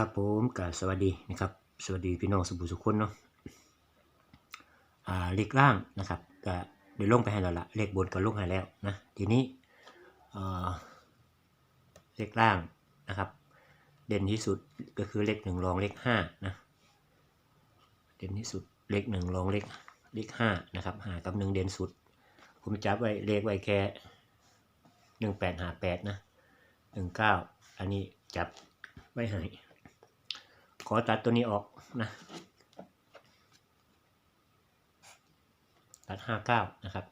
ครับผมกับสวัสดีนะครับ สวัสดีพี่น้องสุบุสุขคนเนาะอ่าเลขล่างนะครับก็เดี๋ยวลงไปให้แล้วละเลขบนก็ลงให้แล้วนะทีนี้อ่าเลขล่างนะครับ เด่นที่สุดก็คือเลขหนึ่งรองเลขห้านะเด่นที่สุดเลขหนึ่งรองเลขเลขห้านะครับหากับหนึ่งเด่นสุด ผมจับไว้เลขไว้แค่หนึ่งแปดหาแปดนะหนึ่งเก้าอันนี้จับไว้ให้ ขอตัดตัวนี้ออกนะตัดห้าเก้านะครับ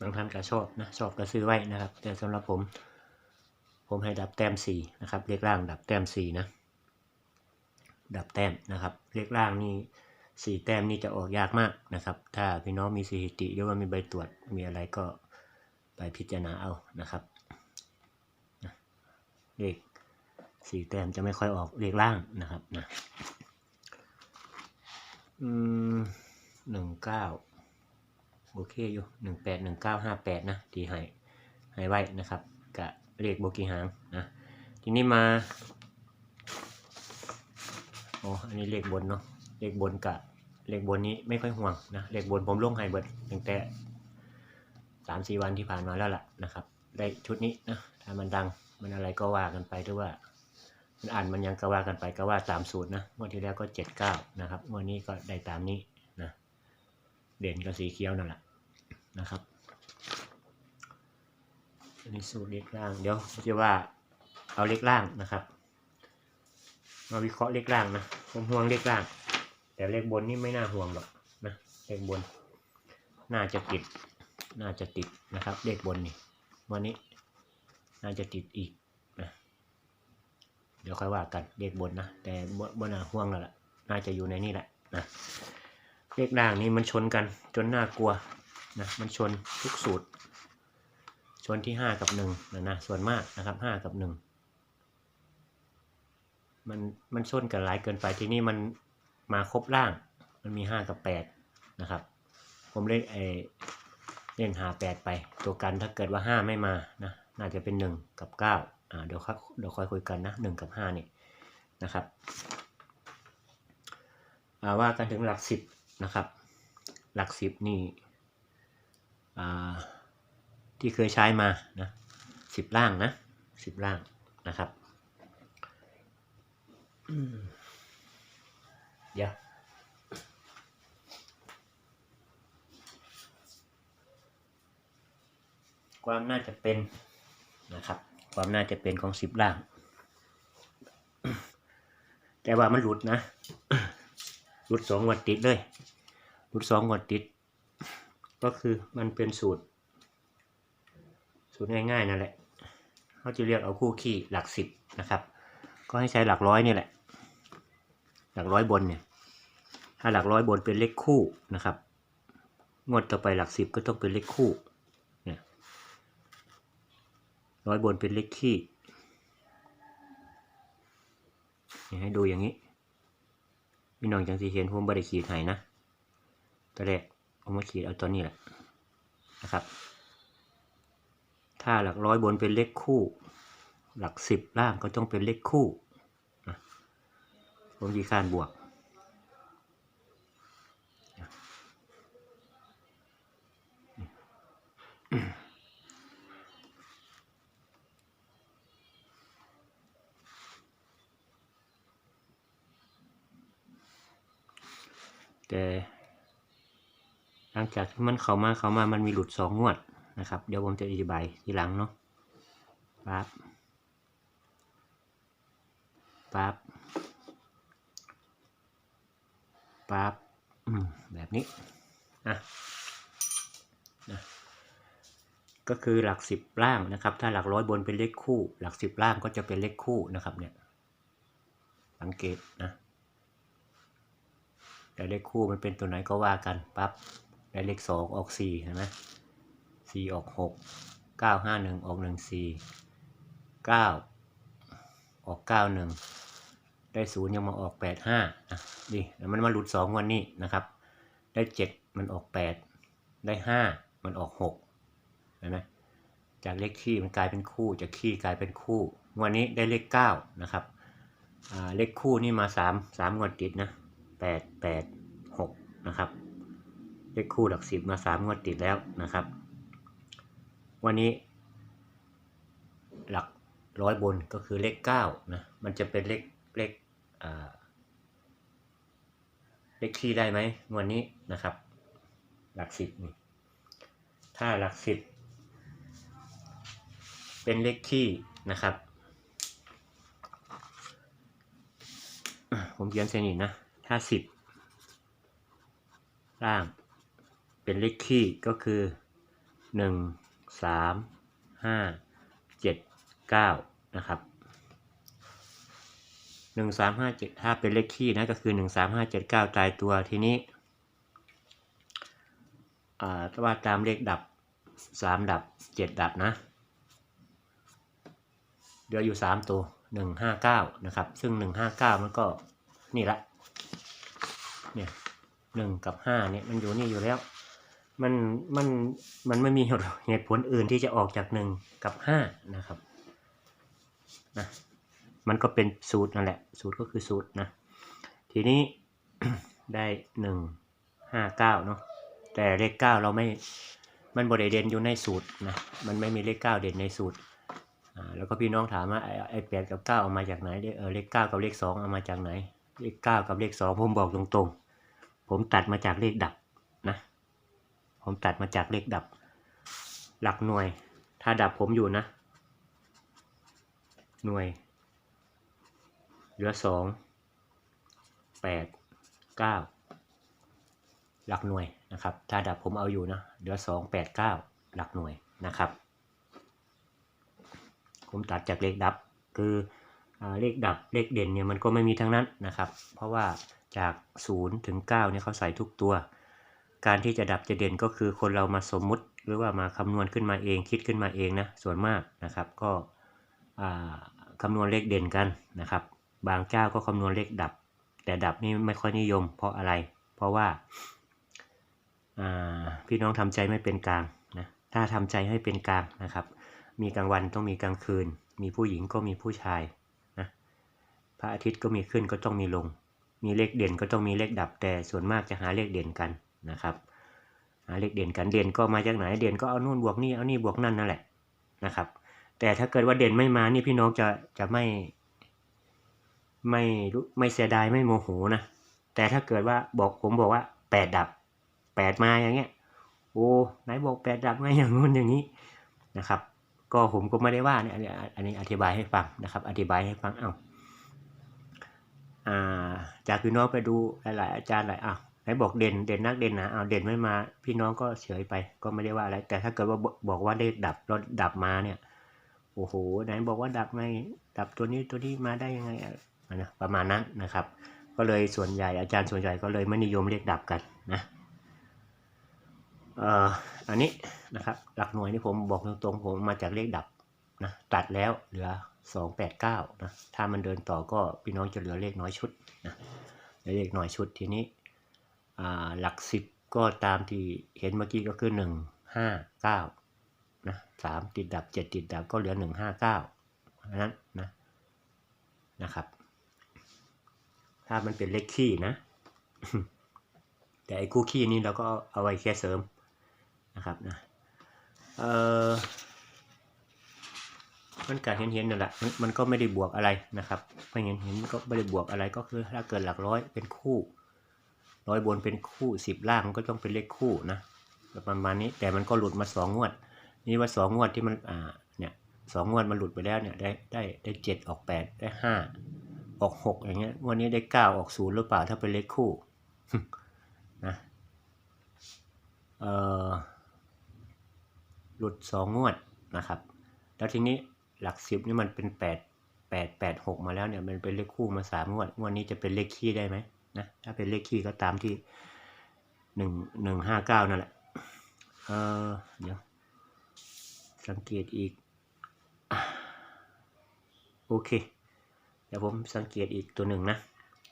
บางท่านก็ชอบนะชอบก็ซื้อไว้นะครับ แต่สำหรับผม ผมให้ดับแต้มสี่นะครับเลขล่างดับแต้มสี่นะดับแต้มนะครับเลขล่างนี่สี่แต้มนี่จะออกยากมากนะครับ ถ้าพี่น้องมีสถิติหรือว่ามีใบตรวจมีอะไรก็ไปพิจารณาเอานะครับ เลขสี่แต้มจะไม่ค่อยออกเลขล่างนะครับนะอืมหนึ่งเก้าโอเคอยู่หนึ่งแปดหนึ่งเก้าห้าแปดนะที่ให้ให้ไว้นะครับกะเลขโบกีหางนะทีนี้มาโอ้อันนี้เลขบนเนาะเลขบนกะเลขบนนี้ไม่ค่อยห่วงนะเลขบนผมลงให้เบิดตั้งแต่สามสี่วันที่ผ่านมาแล้วล่ะนะครับ ได้ชุดนี้นะถ้ามันดัง มันอะไรก็ว่ากันไปหรือว่า มันอ่านมันยังก็ว่ากันไปก็ว่าตามสูตรนะงวดที่แล้วก็เจ็ดเก้านะครับงวดนี้ก็ได้ตามนี้นะเด่นก็สีเขียวนั่นแหละนะครับอันนี้สูตรเล็กล่างเดี๋ยวจะว่าเอาเล็กล่างนะครับมาวิเคราะห์เล็กล่างนะผมห่วงเล็กล่าง แต่เลขบนนี่ไม่น่าห่วงหรอกนะเลขบน น่าจะติด น่าจะติดนะครับ เลขบนนี่วันนี้ น่าจะติดอีกนะเดี๋ยวค่อยว่ากันเลขบนนะแต่บนบนน่าห่วงแล้วล่ะน่าจะอยู่ในนี่แหละนะเลขล่างนี่มันชนกันจนน่ากลัวนะมันชนทุกสูตร ชนที่ห้ากับหนึ่งนะนะส่วนมากนะครับห้ากับหนึ่งมันมันชนกันหลายเกินไปที่นี่มันมาครบล่าง มันมีห้ากับแปดนะครับ ผมเลขไอเล่นหาแปดไป ตัวกันถ้าเกิดว่าห้าไม่มานะ น่าจะเป็นหนึ่งกับเก้าอ่าเดี๋ยวค่อยเดี๋ยวค่อยคุยกันนะหนึ่งกับห้านี่นะครับอ่าว่ากันถึงหลักสิบนะครับ หลักสิบนี่อ่าที่เคยใช้มานะสิบล่างนะสิบล่างนะครับเดี๋ยวความน่าจะเป็น นะครับ ความน่าจะเป็นของสิบล่าง แต่ว่ามันหลุดนะหลุดสองงวันติดเลยหลุดสองงวันติด ก็คือมันเป็นสูตร สูตรง่ายๆนั่นแหละเขาจะเรียกเอาคู่ขี้หลักสิบนะครับ ก็ให้ใช้หลักร้อยนี่แหละ หลักร้อยบนเนี่ยถ้าหลักร้อยบนเป็นเลขคู่นะครับงวดต่อไปหลักสิบก็ต้องเป็นเลขคู่ ร้อยบนเป็นเลขขี้ให้ดูอย่างนี้พี่น้องจังสีเห็นผมบริขีดให้นะตอนแรกผมมาขีดเอาตัวนี้แหละนะครับ ถ้าหลักร้อยบนเป็นเลขคู่ หลักสิบล่างก็ต้องเป็นเลขคู่ผมยีคานบวก แต่หลังจากที่มันเข้ามาเข้ามามันมีหลุดสองงวดนะครับ เดี๋ยวผมจะอธิบายทีหลังเนาะปั๊บปั๊บปั๊บแบบนี้นะนะก็คือหลักสิบล่างนะครับ ถ้าหลักร้อยบนเป็นเลขคู่ หลักสิบล่างก็จะเป็นเลขคู่นะครับเนี่ยสังเกตนะ แต่เลขคู่มันเป็นตัวไหนก็ว่ากันปั๊บได้เลขสองออกสี่เห็นไหมสี่ออกหกเก้าห้าหนึ่งออกหนึ่งสี่เก้าออกเก้าหนึ่งได้ศูนย์ยังมาออกแปดห้านะดิแล้วมันมาหลุดสองวันนี้นะครับ ได้เจ็ดมันออกแปดได้ห้ามันออกหกเห็นไหมจากเลขคี่มันกลายเป็นคู่จากคี่กลายเป็นคู่วันนี้ได้เลขเก้านะครับอ่าเลขคู่นี่มาสามสามงวดติดนะ แปดแปดหกนะครับเลขคู่หลักสิบมาสามงวดติดแล้วนะครับ วันนี้ หลักร้อยบนก็คือเลขเก้านะมันจะเป็นเลขเลขเลขคี่ได้ไหมงวันนี้นะครับ หลักสิบนี่ถ้าหลักสิบเป็นเลขคี่นะครับ ผมเขียนเส้นนี้นะ ถ้าสิบล่าง เป็นเลขคี่ก็คือหนึ่งสามห้าเจ็ดเก้านะครับหนึ่งสามห้าเจ็ดถ้าเป็นเลขคี่นะก็คือหนึ่งสามห้าเจ็ดเก้าตายตัวทีนี้อ่าว่าตามเลขดับสามดับเจ็ดดับนะเหลืออยู่สามตัวหนึ่งห้าเก้านะครับ ซึ่งหนึ่งห้าเก้ามันก็นี่ละ เนี่ยหนึ่งกับห้าเนี่ยมันอยู่นี่อยู่แล้ว มันมันมันไม่มีเหตุผลอื่นที่จะออกจากหนึ่งกับห้านะครับนะมันก็เป็นสูตรนั่นแหละ สูตรก็คือสูตรนะ ทีนี้ได้หนึ่งห้าเก้าเนาะแต่เลขเก้าเราไม่มันบริเด่นอยู่ในสูตรนะมันไม่มีเลขเก้าเด่นในสูตรอ่าแล้วก็พี่น้องถามว่าไอ้ไอ้แปดกับเก้าเอามาจากไหนเออเลขเก้ากับเลขสองเอามาจากไหน เลขเก้ากับเลขสองผมบอกตรงๆ ผมตัดมาจากเลขดับนะ ผมตัดมาจากเลขดับ หลักหน่วย ถ้าดับผมอยู่นะ หน่วย เหลือสองแปดเก้าหลักหน่วยนะครับ ถ้าดับผมเอาอยู่นะเหลือสองแปดเก้าหลักหน่วยนะครับ ผมตัดจากเลขดับคือ เลขดับเลขเด่นเนี่ยมันก็ไม่มีทั้งนั้นนะครับ เพราะว่าจาก 0 ถึง 9เนี่ยเขาใส่ทุกตัว การที่จะดับจะเด่นก็คือคนเรามาสมมุติ หรือว่ามาคำนวณขึ้นมาเองคิดขึ้นมาเองนะส่วนมากนะครับก็คำนวณเลขเด่นกันนะครับ บางเจ้าก็คำนวณเลขดับ แต่ดับนี่ไม่ค่อยนิยม เพราะอะไร เพราะว่าาพี่น้องทำใจไม่เป็นกลางนะถ้าทำใจให้เป็นกลางนะครับ มีกลางวันต้องมีกลางคืน มีผู้หญิงก็มีผู้ชาย พระอาทิตย์ก็มีขึ้นก็ต้องมีลง มีเลขเด่นก็ต้องมีเลขดับแต่ส่วนมากจะหาเลขเด่นกันนะครับ หาเลขเด่นกันเด่นก็มาจากไหนเด่นก็เอานู่นบวกนี่เอานี่บวกนั่นนั่นแหละนะครับ แต่ถ้าเกิดว่าเด่นไม่มานี่พี่น้องจะจะไม่ไม่รู้ไม่เสียดายไม่โมโหนะแต่ถ้าเกิดว่าบอกผมบอกว่าแปดดับแปดมาอย่างเงี้ยโอ้ไหนบอกแปดดับไงอย่างนู้นอย่างนี้นะครับ ก็ผมก็ไม่ได้ว่าเนี่ยอันนี้อธิบายให้ฟังนะครับ อธิบายให้ฟังเอ้าอ่า จากพี่น้องไปดูหลายๆอาจารย์หลายอ้าไหนบอกเด่นเด่นนักเด่นนะเอาเด่นไม่มา พี่น้องก็เฉยไปก็ไม่ได้ว่าอะไร แต่ถ้าเกิดว่าบอกว่าได้ดับรถดับมาเนี่ยโอ้โหไหนบอกว่าดับไงดับตัวนี้ตัวนี้มาได้ยังไงอะนะประมาณนั้นนะครับ ก็เลยส่วนใหญ่อาจารย์ส่วนใหญ่ก็เลยไม่นิยมเรียกดับกันนะเอ่ออันนี้นะครับหลักหน่วยนี่ผมบอกตรงๆผมมาจากเลขดับนะตัดแล้วเหลือ สองแปดเก้านะถ้ามันเดินต่อก็พี่น้องจะเหลือเลขน้อยชุดนะเหลือเลขน้อยชุดทีนี้หลักสิบก็ตามที่เห็นเมื่อกี้ก็คือหนึ่งห้าเก้านะสามติดดับเจ็ดติดดับก็เหลือหนึ่งห้าเก้านั้นนะนะครับ ถ้ามันเป็นเลขคี่นะ แต่ไอ้คู่คี่นี่เราก็เอาไว้แค่เสริมนะครับนะเอ่อ มันการเห็นเห็นนั่นแหละมันก็ไม่ได้บวกอะไรนะครับไม่เห็นเห็นก็ไม่ได้บวกอะไรก็คือถ้าเกิดหลักร้อยเป็นคู่ร้อยบนเป็นคู่สิบล่างมันก็ต้องเป็นเลขคู่นะประมาณนี้แต่มันก็หลุดมาสองงวด นี่ว่าสองงวดที่มันอ่าเนี่ยสองงวดมันหลุดไปแล้วเนี่ยได้ได้ได้เจ็ดออกแปดได้ห้าออกหกอย่างเงี้ยวันนี้ได้เก้าออกศูนย์หรือเปล่าถ้าเป็นเลขคู่นะเออหลุดสองงวดนะครับ แล้วทีนี้ หลักสิบนี่มันเป็นแปดแปดแปดหกมาแล้วเนี่ยมันเป็นเลขคู่มาสามงวดงวดนี้จะเป็นเลขคี่ได้ไหมนะถ้าเป็นเลขคี่ก็ตามที่หนึ่งหนึ่งห้าเก้านั่นแหละเออเดี๋ยวสังเกตอีกอโอเค เดี๋ยวผมสังเกตอีกตัวหนึ่งนะ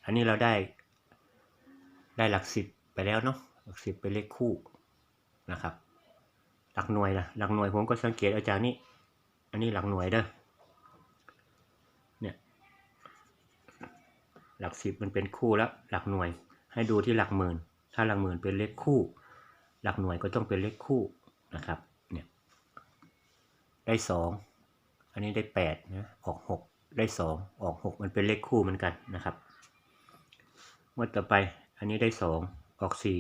อันนี้เราได้ได้หลักสิบไปแล้วเนาะหลักสิบเป็นเลขคู่นะครับ หลักหน่วยนะหลักหน่วยผมก็สังเกตเอาจากนี้ อันนี้หลักหน่วยเด้อเนี่ยหลักสิบมันเป็นคู่แล้วหลักหน่วย ให้ดูที่หลักหมื่น ถ้าหลักหมื่นเป็นเลขคู่ หลักหน่วยก็ต้องเป็นเลขคู่นะครับเนี่ยได้สองอันนี้ได้แปดนะออกหกได้สองออกหกมันเป็นเลขคู่เหมือนกันนะครับงวดต่อไปอันนี้ได้สองออกสี่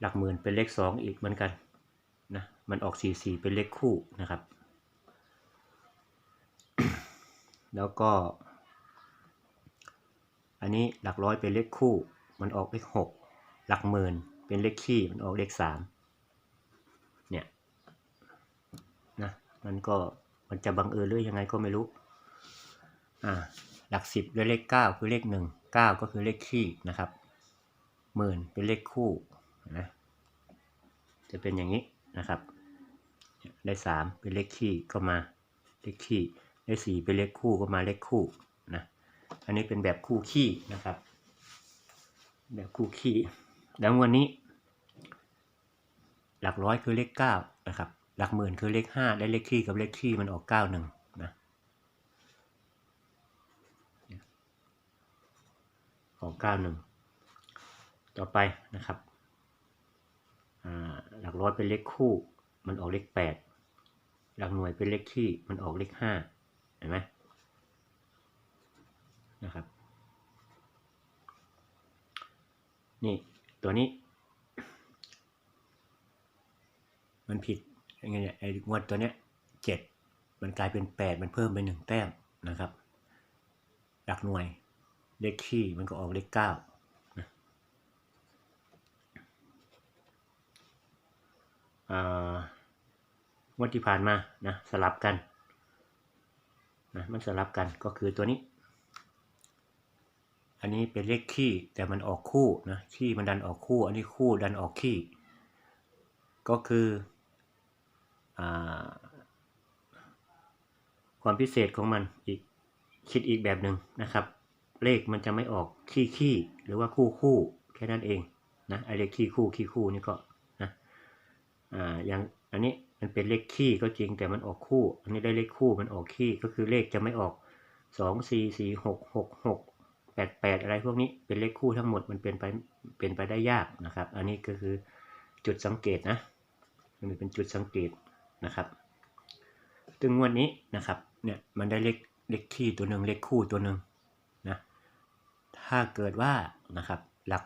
หลักหมื่นเป็นเลขสองอีกเหมือนกันนะมันออกสี่สี่เป็นเลขคู่นะครับ แล้วก็ อันนี้หลักร้อยเป็นเลขคู่ มันออกเลขหกหลักหมื่นเป็นเลขคี่มันออกเลขสามเนี่ยนะมันก็มันจะบังเอิญหรือยังไงก็ไม่รู้อ่าหลักสิบด้วยเลขเก้าคือเลขหนึ่งเก้าก็คือเลขคี่นะครับหมื่นเป็นเลขคู่นะจะเป็นอย่างนี้นะครับ ได้สามเป็นเลขคี่ก็มาเลขคี่ ได้สี่เป็นเลขคู่ก็มาเลขคู่นะอันนี้เป็นแบบคู่ขี้นะครับ แบบคู่ขี้แล้วงวันนี้ หลักร้อยคือเลขเก้านะครับ หลักหมื่นคือเลขห้าได้เลขขี้กับเลขขี้มันออกเก้าหนึ่งนะออกเก้าหนึ่งต่อไปนะครับหลักร้อยเป็นเลขคู่ มันออกเลขแปดหลักหน่วยเป็นเลขขี้มันออกเลขห้า เห็นไหมนะครับ นี่ตัวนี้ มันผิดยังไงเนี่ยไอ้งวดตัวเนี้ยเจ็ดมันกลายเป็นแปดมันเพิ่มไปหนึ่งแต้มนะครับ หลักหน่วยเลขขี้มันก็ออกเลขเก้านะอ่างวดที่ผ่านมานะสลับกัน นะมันสลับกันก็คือตัวนี้ อันนี้เป็นเลขขี้แต่มันออกคู่นะขี้มันดันออกคู่ อันนี้คู่ดันออกขี้ก็คืออความพิเศษของมันอีกคิดอีกแบบหนึ่งนะครับ เลขมันจะไม่ออกขี้ขี้หรือว่าคู่คู่แค่นั้นเองนะไอเลขขี้คู่ขี้คู่นี่ก็นะอ่าอย่างอันนี้ มันเป็นเลขขี้ก็จริงแต่มันออกคู่ อันนี้ได้เลขคู่มันออกขี้ก็คือเลขจะไม่ออกสองสี่สี่หกหกหกแปดแปดอะไรพวกนี้เป็นเลขคู่ทั้งหมดมันเป็นไปเป็นไปได้ยากนะครับ อันนี้ก็คือจุดสังเกตนะมันเป็นจุดสังเกตนะครับตึงงวดนี้นะครับเนี่ยมันได้เลขเลขขี้ตัวหนึ่งเลขคู่ตัวหนึ่งนะถ้าเกิดว่านะครับหลัก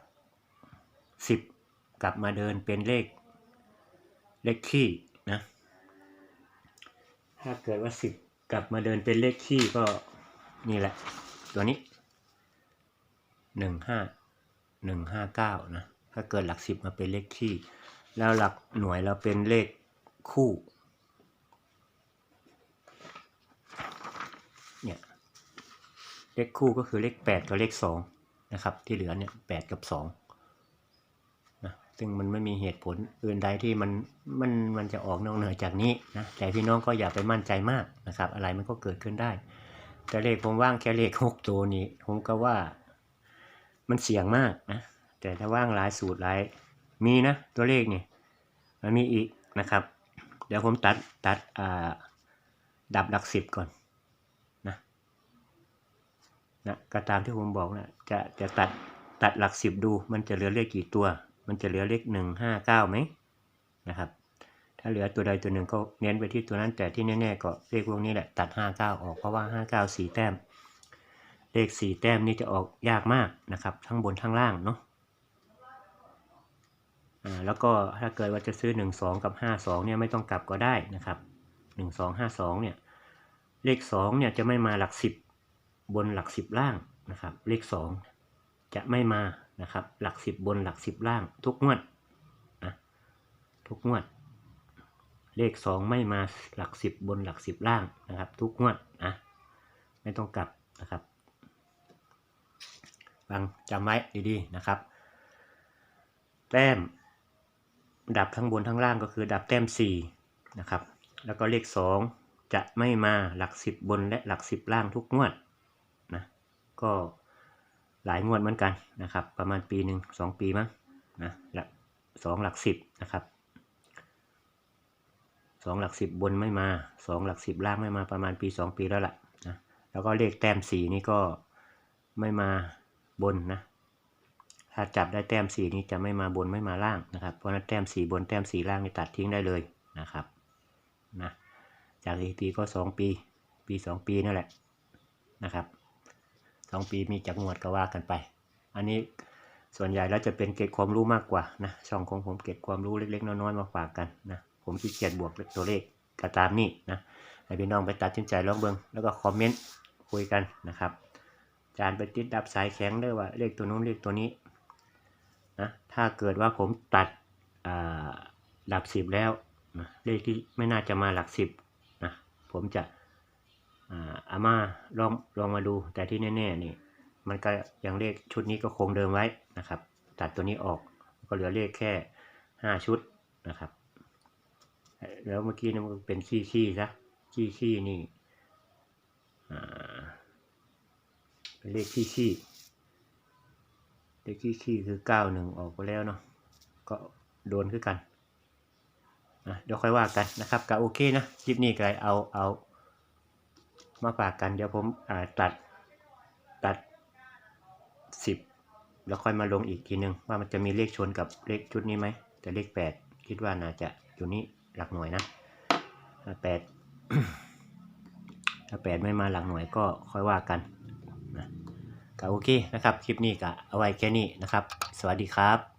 สิบกลับมาเดินเป็นเลขเลขขี้ ถ้าเกิดว่าสิบกลับมาเดินเป็นเลขขี้ก็นี่แหละ ตัวนี้หนึ่งห้าหนึ่งห้าเก้านะ ถ้าเกิดหลักสิบมาเป็นเลขคี่แล้วหลักหน่วยเราเป็นเลขคู่ เนี่ย เลขคู่ก็คือเลขแปดกับเลขสองนะครับ ที่เหลือเนี่ยแปดกับสอง ซึ่งมันไม่มีเหตุผลอื่นใดที่มันมันมันจะออกนอกเหนือจากนี้นะแต่พี่น้องก็อย่าไปมั่นใจมากนะครับ อะไรมันก็เกิดขึ้นได้ แต่เลขผมว่างแค่เลขหกตัวนี้ผมก็ว่ามันเสี่ยงมากนะแต่ถ้าว่างหลายสูตรหลายมีนะตัวเลขนี่มันมีอีกนะครับ เดี๋ยวผมตัดตัดอ่าดับหลักสิบก่อนนะนะก็ตามที่ผมบอกนะจะจะตัดตัดหลักสิบดูมันจะเหลือเลขกี่ตัว มันจะเหลือเลขหนึ่งห้าเก้าไหมนะครับ ถ้าเหลือตัวใดตัวหนึ่งก็เน้นไปที่ตัวนั้นแต่ที่แน่ๆก็เลขพวกนี้แหละตัดห้าเก้าออกเพราะว่าห้าเก้าสี่แต้ม เลขสี่แต้มนี่จะออกยากมากนะครับ ทั้งบนทั้งล่างเนาะอ่าแล้วก็ถ้าเกิดว่าจะซื้อหนึ่งสองกับห้าสองเนี่ยไม่ต้องกลับก็ได้นะครับหนึ่งสองห้าสองเนี่ยเลขสองเนี่ยจะไม่มาหลักสิบบนหลักสิบล่างนะครับ เลขสองจะไม่มา นะครับ หลักสิบบนหลักสิบล่าง ทุกงวดนะทุกงวด เลขสองไม่มาหลักสิบบนหลักสิบล่างนะครับ ทุกงวดนะไม่ต้องกลับนะครับฟังจำไว้ดีๆนะครับ แต้ม ดับทั้งบนทั้งล่างก็คือดับแต้ม4นะครับแล้วก็เลข 2 จะไม่มาหลัก 10 บนและหลัก 10 ล่างทุกงวดนะก็ หลายงวดเหมือนกันนะครับ ประมาณปีหนึ่งสองปีมั้งนะหลักสองหลักสิบนะครับสองหลักสิบบนไม่มาสองหลักสิบล่างไม่มาประมาณปีสองปีแล้วล่ะนะแล้วก็เลขแต้มสีนี่ก็ไม่มาบนนะถ้าจับได้แต้มสีนี้จะไม่มาบนไม่มาล่างนะครับ เพราะนั้นแต้มสีบนแต้มสีล่างนี่ตัดทิ้งได้เลยนะครับนะจากสถิติก็สองปี ปีสองปีนั่นแหละนะครับ สองปีมีจักงวดก็ว่ากันไป อันนี้ส่วนใหญ่แล้วจะเป็นเกร็ดความรู้มากกว่านะช่องของผมเกร็ดความรู้เล็กๆน้อยๆมาฝากกันนะผมขี้เกียจบวกตัวเลขก็ตามนี่นะให้พี่น้องไปตัดสินใจลองเบิงแล้วก็คอมเมนต์คุยกันนะครับอาจารย์ไปติดดับสายแข็งด้วยว่าเลขตัวนู้นเลขตัวนี้นะถ้าเกิดว่าผมตัดหลักสิบแล้วนะเลขที่ไม่น่าจะมาหลักสิบนะผมจะ อาอาม่าลองลองมาดูแต่ที่แน่ๆนี่มันก็ยังเลขชุดนี้ก็คงเดิมไว้นะครับ ตัดตัวนี้ออกก็เหลือเลขแค่ห้าชุดนะครับ แล้วเมื่อกี้นี่มันเป็นขี้ขี้ซะขี้ขี้นี่เป็นเลขขี้ขี้เลขขี้ขี้คือเก้าหนึ่งออกไปแล้วเนาะก็โดนคือกันอะเดี๋ยวค่อยว่ากันนะครับก็โอเคนะคลิปนี้ก็เอาเอา มาฝากกันเดี๋ยวผมตัดตัดสิบแล้วค่อยมาลงอีกทีนึง ว่ามันจะมีเลขชนกับเลขชุดนี้ไหม แต่เลขแปดคิดว่าน่าจะอยู่นี่หลักหน่วยนะแปดถ้าแปดไม่มาหลักหน่วยก็ค่อยว่ากันนะก็โอเคนะครับ คลิปนี้ก็เอาไว้แค่นี้นะครับ สวัสดีครับ